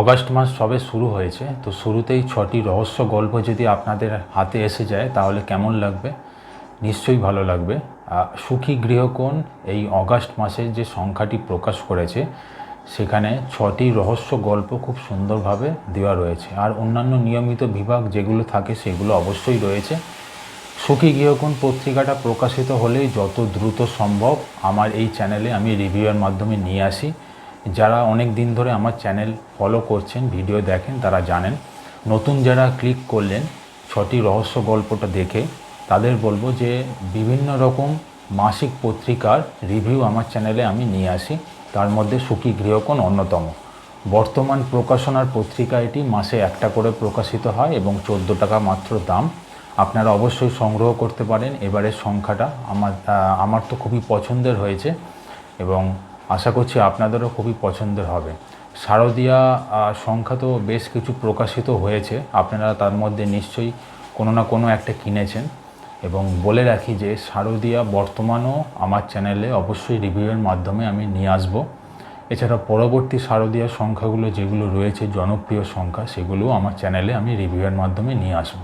August মাস সবে শুরু হয়েছে, তো শুরুতেই ছটি রহস্য গল্প যদি আপনাদের হাতে এসে যায়, তাহলে কেমন লাগবে? নিশ্চয়ই ভালো লাগবে। সুখী গৃহকোণ এই অগাস্ট মাসের যে সংখ্যাটি প্রকাশ করেছে, সেখানে ছটি রহস্য গল্প খুব সুন্দরভাবে দেওয়া রয়েছে। আর অন্যান্য নিয়মিত বিভাগ যেগুলো থাকে, সেগুলো অবশ্যই রয়েছে। সুখী গৃহকোণ পত্রিকাটা প্রকাশিত হলেই যত দ্রুত সম্ভব আমার এই চ্যানেলে আমি রিভিউয়ের মাধ্যমে নিয়ে আসি। যারা অনেক দিন ধরে আমার চ্যানেল ফলো করছেন, ভিডিও দেখেন, তারা জানেন, নতুন যারা ক্লিক করলেন, ছটি রহস্য গল্পটা দেখে, তাদের বলব যে বিভিন্ন রকম মাসিক পত্রিকার রিভিউ আমার চ্যানেলে আমি নিয়ে আসি। তার মধ্যে সুখী গৃহকোণ অন্যতম। বর্তমান প্রকাশনার পত্রিকা এটি মাসে একটা করে প্রকাশিত হয় এবং চোদ্দ টাকা মাত্র দাম। আপনারা অবশ্যই সংগ্রহ করতে পারেন। এবারের সংখ্যাটা আমার আমার তো খুবই পছন্দের হয়েছে এবং আশা করছি আপনাদেরও খুবই পছন্দের হবে। শারদীয়া সংখ্যা তো বেশ কিছু প্রকাশিত হয়েছে, আপনারা তার মধ্যে নিশ্চয়ই কোনো না কোনো একটা কিনেছেন। এবং বলে রাখি যে শারদীয়া বর্তমানও আমার চ্যানেলে অবশ্যই রিভিউয়ের মাধ্যমে আমি নিয়ে আসব। এছাড়া পরবর্তী শারদীয় সংখ্যাগুলো যেগুলো রয়েছে, জনপ্রিয় সংখ্যা, সেগুলোও আমার চ্যানেলে আমি রিভিউয়ের মাধ্যমে নিয়ে আসব।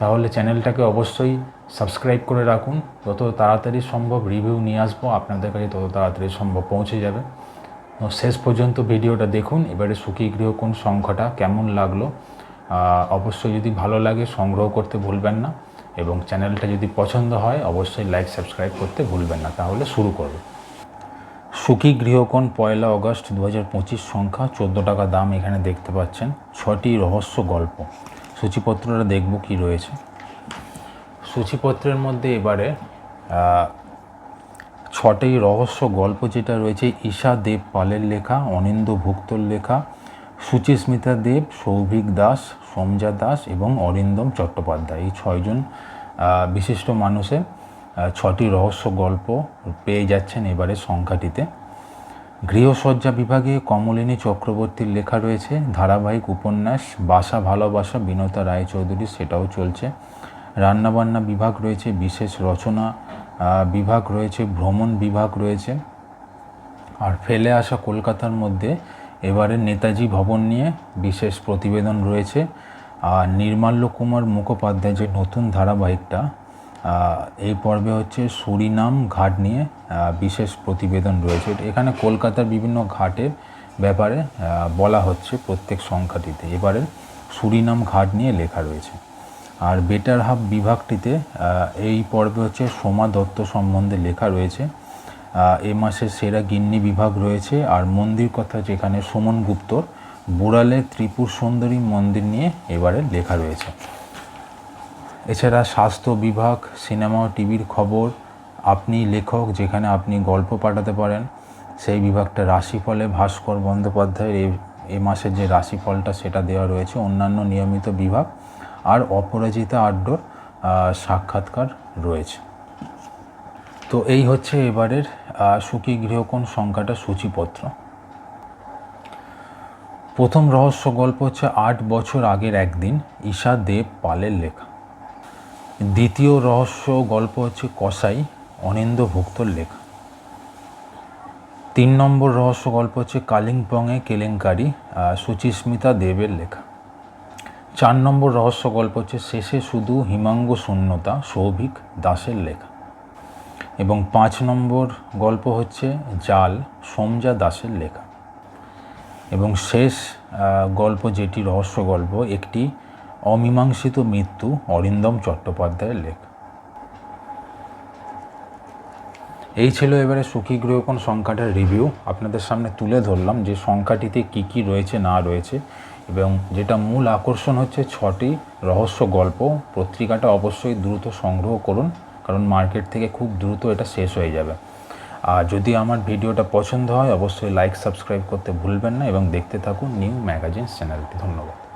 তাহলে চ্যানেলটাকে অবশ্যই সাবস্ক্রাইব করে রাখুন। যত তাড়াতাড়ি সম্ভব রিভিউ নিয়ে আসব। আপনাদের কাছে তত তাড়াতাড়ি সম্ভব পৌঁছে যাবে। শেষ পর্যন্ত ভিডিওটা দেখুন। এবারে সুখী গৃহ কোন সংখ্যাটা কেমন লাগল অবশ্যই যদি ভালো লাগে সংগ্রহ করতে ভুলবেন না এবং চ্যানেলটা যদি পছন্দ হয়, অবশ্যই লাইক সাবস্ক্রাইব করতে ভুলবেন না। তাহলে শুরু করব। সুখী গৃহকোণ পয়লা অগস্ট দু হাজার পঁচিশ সংখ্যা, চোদ্দ টাকা দাম এখানে দেখতে পাচ্ছেন। ছটি রহস্য গল্প। সূচিপত্রটা দেখব কি রয়েছে। সূচিপত্রের মধ্যে এবারে আহ, ছটি রহস্য গল্প যেটা রয়েছে ঈশা দেব পালের লেখা অনিন্দ ভুক্তর লেখা সুচিস্মিতা দেব সৌভিক দাস সোমজা দাস এবং অরিন্দম চট্টোপাধ্যায়। এই ছয়জন বিশিষ্ট মানুষের ছটি রহস্য গল্প পেয়ে যাচ্ছেন এবারে সংখ্যাটিতে। গৃহসজ্জা বিভাগে কমলিনী চক্রবর্তীর লেখা রয়েছে, ধারাবাহিক উপন্যাস, বাসা ভালোবাসা, বিনতা রায়চৌধুরী, সেটাও চলছে। রান্নাবান্না বিভাগ রয়েছে, বিশেষ রচনা বিভাগ রয়েছে, ভ্রমণ বিভাগ রয়েছে। আর ফেলে আসা কলকাতার মধ্যে এবারে নেতাজি ভবন নিয়ে বিশেষ প্রতিবেদন রয়েছে। আর নির্মাল্য কুমার মুখোপাধ্যায় যে নতুন ধারাবাহিকটা এই পর্বে হচ্ছে সুরিনাম ঘাট নিয়ে বিশেষ প্রতিবেদন রয়েছে। এখানে কলকাতার বিভিন্ন ঘাটের ব্যাপারে বলা হচ্ছে প্রত্যেক সংখ্যাটিতে। এবারে সুরিনাম ঘাট নিয়ে লেখা রয়েছে। আর বেটার হাব বিভাগটিতে এই পর্বে হচ্ছে সোমা দত্ত সম্বন্ধে লেখা রয়েছে। এ মাসের সেরা গিন্নি বিভাগ রয়েছে। আর মন্দির কথা যেখানে সুমন গুপ্তর, বুড়ালে ত্রিপুর সুন্দরী মন্দির নিয়ে এবারে লেখা রয়েছে। এছাড়া স্বাস্থ্য বিভাগ, সিনেমা ও টিভির খবর, আপনি লেখক যেখানে আপনি গল্প পাঠাতে পারেন, সেই বিভাগটা রাশিফলে ভাস্কর বন্দ্যোপাধ্যায়ের এই এ মাসের যে রাশিফলটা সেটা দেওয়া রয়েছে, অন্যান্য নিয়মিত বিভাগ আর অপরাজিতা আড্ডোর সাক্ষাৎকার রয়েছে। তো এই হচ্ছে এবারের সুখী গৃহকোণ সংখ্যাটা সূচিপত্র। প্রথম রহস্য গল্প হচ্ছে আট বছর আগের একদিন ঈশা দেব পালের লেখা। দ্বিতীয় রহস্য গল্প হচ্ছে কসাই অনিন্দ ভুক্তর লেখা। তিন নম্বর রহস্য গল্প হচ্ছে কালিম্পংয়ে কেলেঙ্কারি সুচিস্মিতা দেবের লেখা। চার নম্বর রহস্য গল্প হচ্ছে শেষে শুধু হিমাঙ্গ শূন্যতা, সৌভিক দাসের লেখা। এবং পাঁচ নম্বর গল্প হচ্ছে জাল, সোমজা দাসের লেখা। এবং শেষ গল্প যেটি রহস্য গল্প, একটি অমীমাংসিত মৃত্যু অরিন্দম চট্টোপাধ্যায়ের লেখা। এই ছিল এবারে সুখী গৃহকোণ সংখ্যাটার রিভিউ আপনাদের সামনে তুলে ধরলাম যে সংখ্যাটিতে কি কি রয়েছে, না রয়েছে এবং যেটা মূল আকর্ষণ হচ্ছে ছটি রহস্য গল্প। পত্রিকাটা অবশ্যই দ্রুত সংগ্রহ করুন, কারণ মার্কেট থেকে খুব দ্রুত এটা শেষ হয়ে যাবে। আর যদি আমার ভিডিওটা পছন্দ হয়, অবশ্যই লাইক সাবস্ক্রাইব করতে ভুলবেন না এবং দেখতে থাকুন নিউ ম্যাগাজিন চ্যানেলটি। ধন্যবাদ।